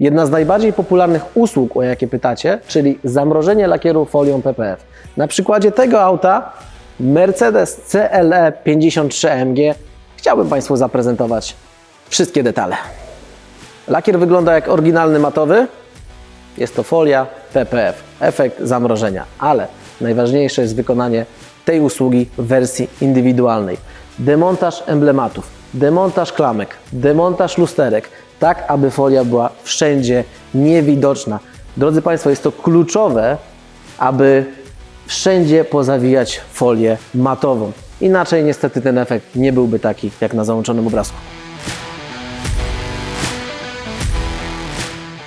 Jedna z najbardziej popularnych usług, o jakie pytacie, czyli zamrożenie lakieru folią PPF. Na przykładzie tego auta Mercedes CLE 53 AMG chciałbym Państwu zaprezentować wszystkie detale. Lakier wygląda jak oryginalny matowy. Jest to folia PPF, efekt zamrożenia, ale najważniejsze jest wykonanie tej usługi w wersji indywidualnej. Demontaż emblematów, demontaż klamek, demontaż lusterek, tak aby folia była wszędzie niewidoczna. Drodzy Państwo, jest to kluczowe, aby wszędzie pozawijać folię matową. Inaczej niestety ten efekt nie byłby taki jak na załączonym obrazku.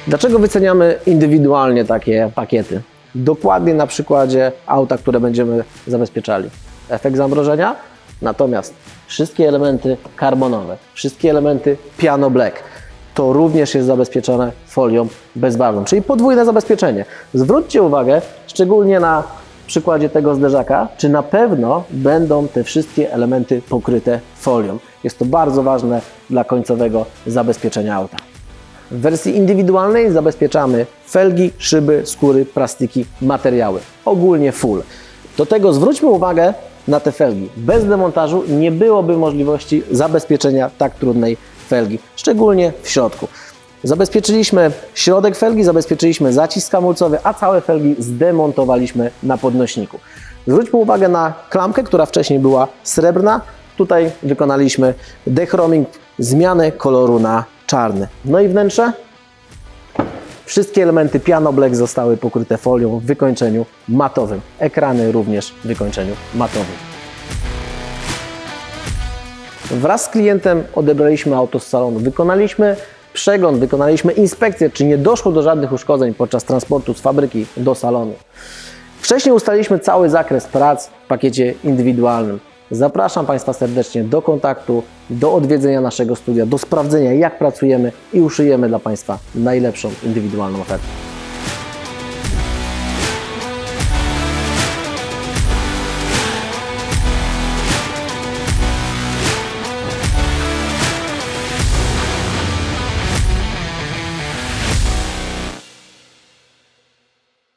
Dlaczego wyceniamy indywidualnie takie pakiety? Dokładnie na przykładzie auta, które będziemy zabezpieczali. Efekt zamrożenia, natomiast wszystkie elementy karbonowe, wszystkie elementy piano black, to również jest zabezpieczone folią bezbarwną, czyli podwójne zabezpieczenie. Zwróćcie uwagę, szczególnie na przykładzie tego zderzaka, czy na pewno będą te wszystkie elementy pokryte folią. Jest to bardzo ważne dla końcowego zabezpieczenia auta. W wersji indywidualnej zabezpieczamy felgi, szyby, skóry, plastiki, materiały. Ogólnie full. Do tego zwróćmy uwagę na te felgi. Bez demontażu nie byłoby możliwości zabezpieczenia tak trudnej felgi, szczególnie w środku. Zabezpieczyliśmy środek felgi, zabezpieczyliśmy zacisk hamulcowy, a całe felgi zdemontowaliśmy na podnośniku. Zwróćmy uwagę na klamkę, która wcześniej była srebrna. Tutaj wykonaliśmy dechroming, zmianę koloru na czarny. No i wnętrze? Wszystkie elementy piano black zostały pokryte folią w wykończeniu matowym. Ekrany również w wykończeniu matowym. Wraz z klientem odebraliśmy auto z salonu, wykonaliśmy przegląd, wykonaliśmy inspekcję, czy nie doszło do żadnych uszkodzeń podczas transportu z fabryki do salonu. Wcześniej ustaliliśmy cały zakres prac w pakiecie indywidualnym. Zapraszam Państwa serdecznie do kontaktu, do odwiedzenia naszego studia, do sprawdzenia jak pracujemy i uszyjemy dla Państwa najlepszą indywidualną ofertę.